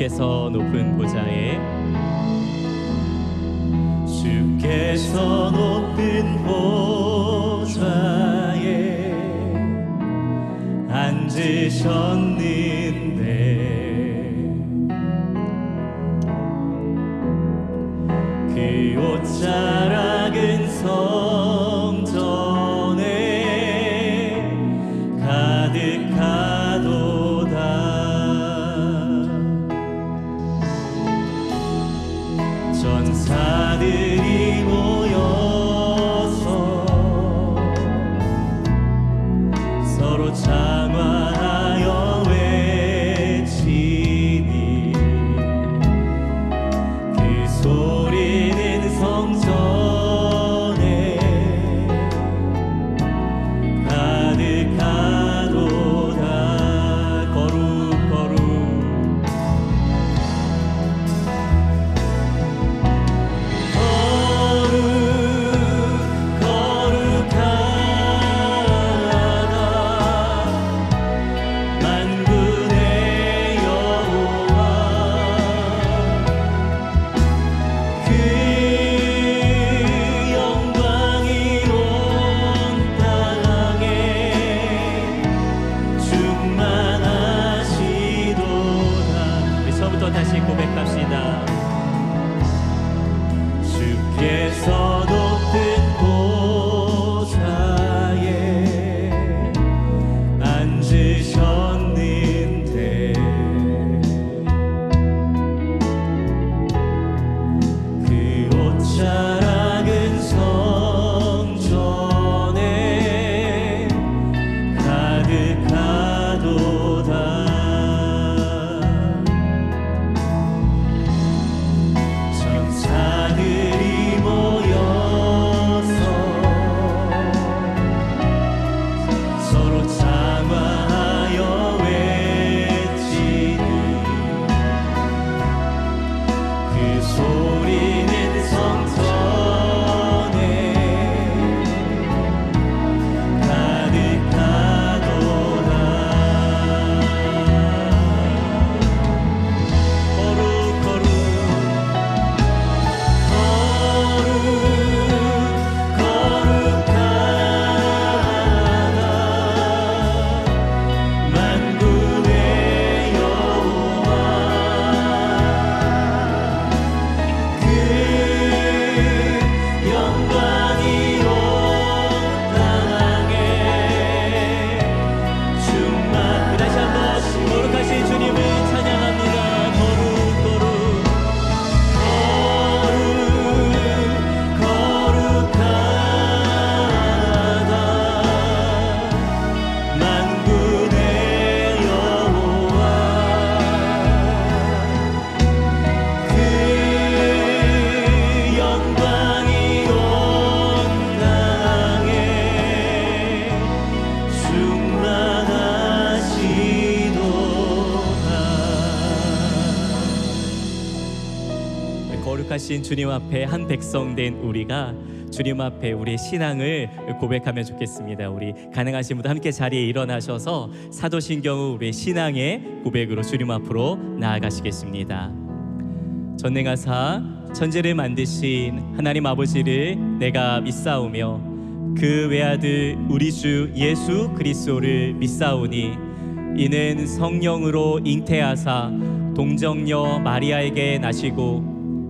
주께서 높은 보좌에. 주께서 높은 보좌에 앉으셨는데. 그 옷자락은 성 주 주님 앞에 한 백성 된 우리가 주님 앞에 우리의 신앙을 고백하면 좋겠습니다. 우리 가능하신 분들 함께 자리에 일어나셔서 사도신경을 우리의 신앙의 고백으로 주님 앞으로 나아가시겠습니다. 전능하사 천지를 만드신 하나님 아버지를 내가 믿사오며 그 외아들 우리 주 예수 그리스도를 믿사오니 이는 성령으로 잉태하사 동정녀 마리아에게 나시고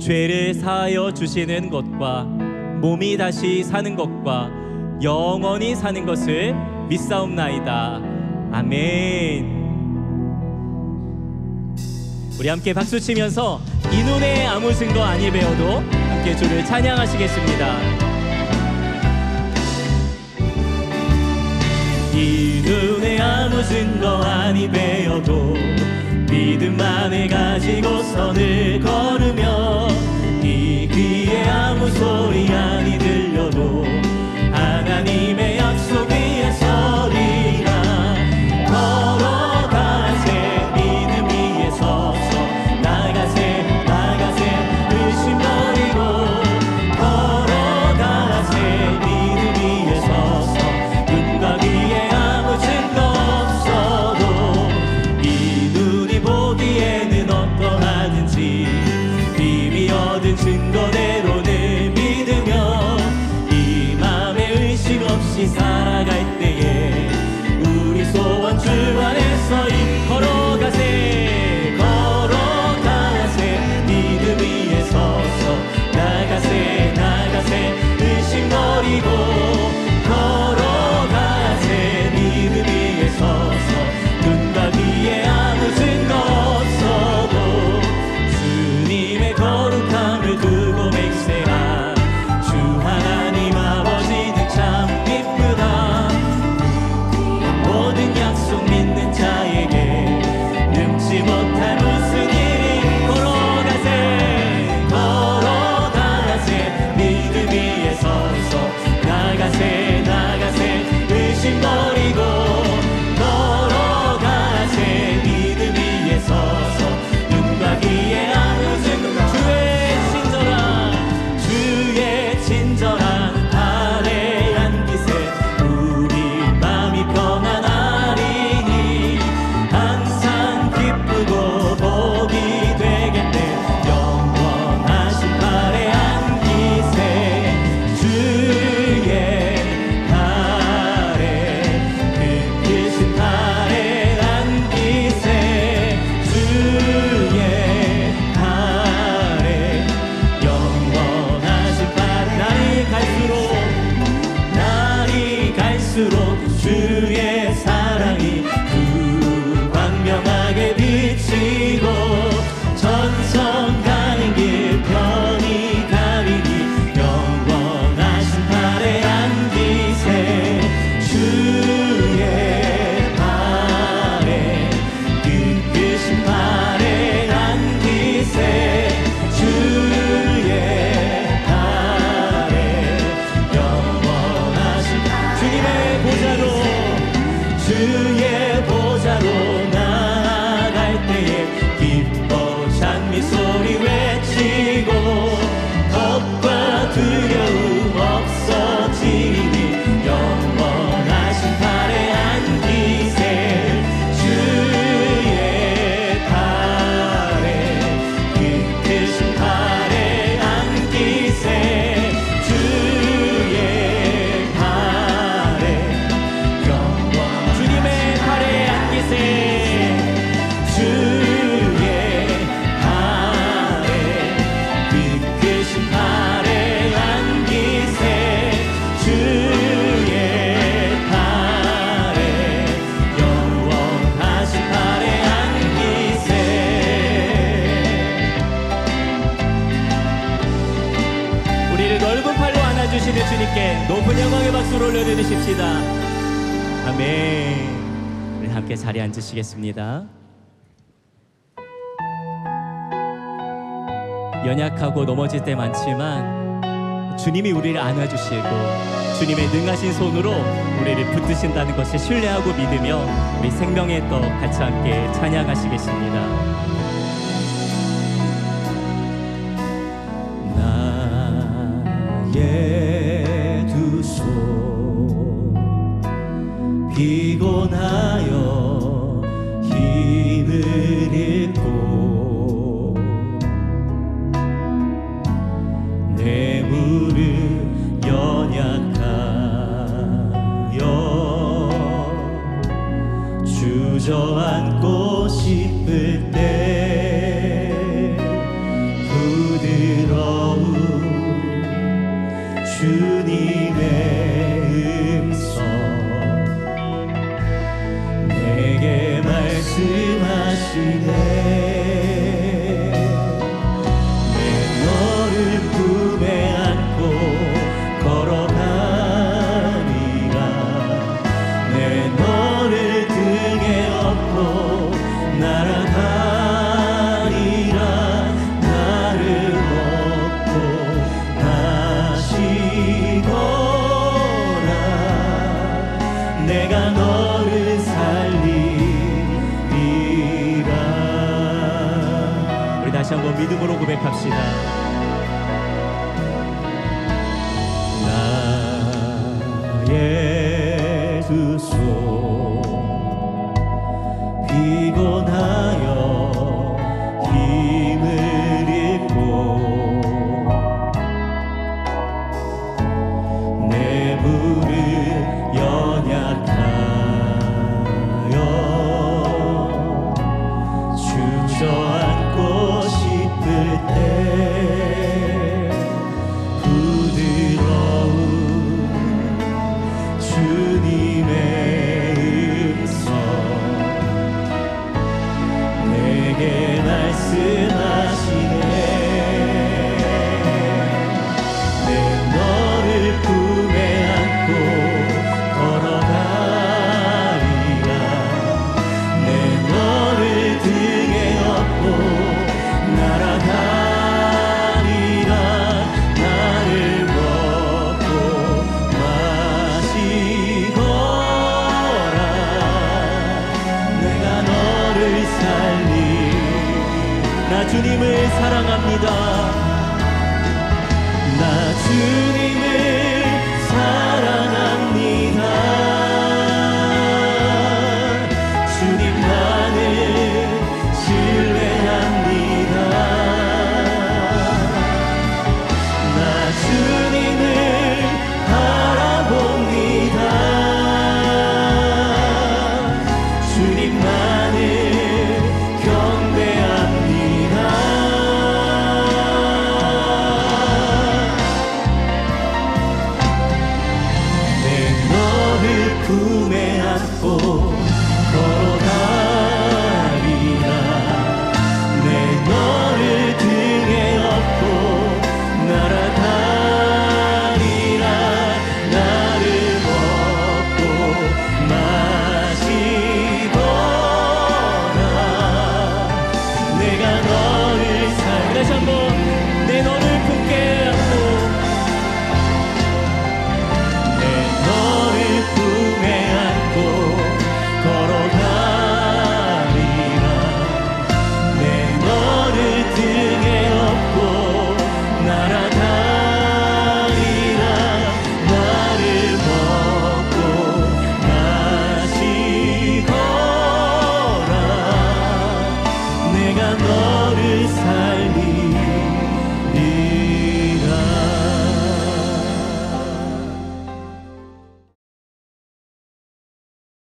죄를 사하여 주시는 것과 몸이 다시 사는 것과 영원히 사는 것을 믿사옵나이다. 아멘. 우리 함께 박수 치면서 이 눈에 아무 증거 아니 배워도 함께 주를 찬양하시겠습니다. 이 눈에 아무 증거 아니 배워도 믿음 안에 가지고 선을 걸으며 아무 소리 아니 들려도 박수로 올려드리십시다. 아멘. 우리 함께 자리에 앉으시겠습니다. 연약하고 넘어질 때 많지만 주님이 우리를 안아주시고 주님의 능하신 손으로 우리를 붙드신다는 것을 신뢰하고 믿으며 우리 생명의 떡 같이 함께 찬양하시겠습니다. 주소 피곤하여 힘을 잃고 내 무릎 연약하여 주저앉고 싶을 때 고백합시다. 나의 사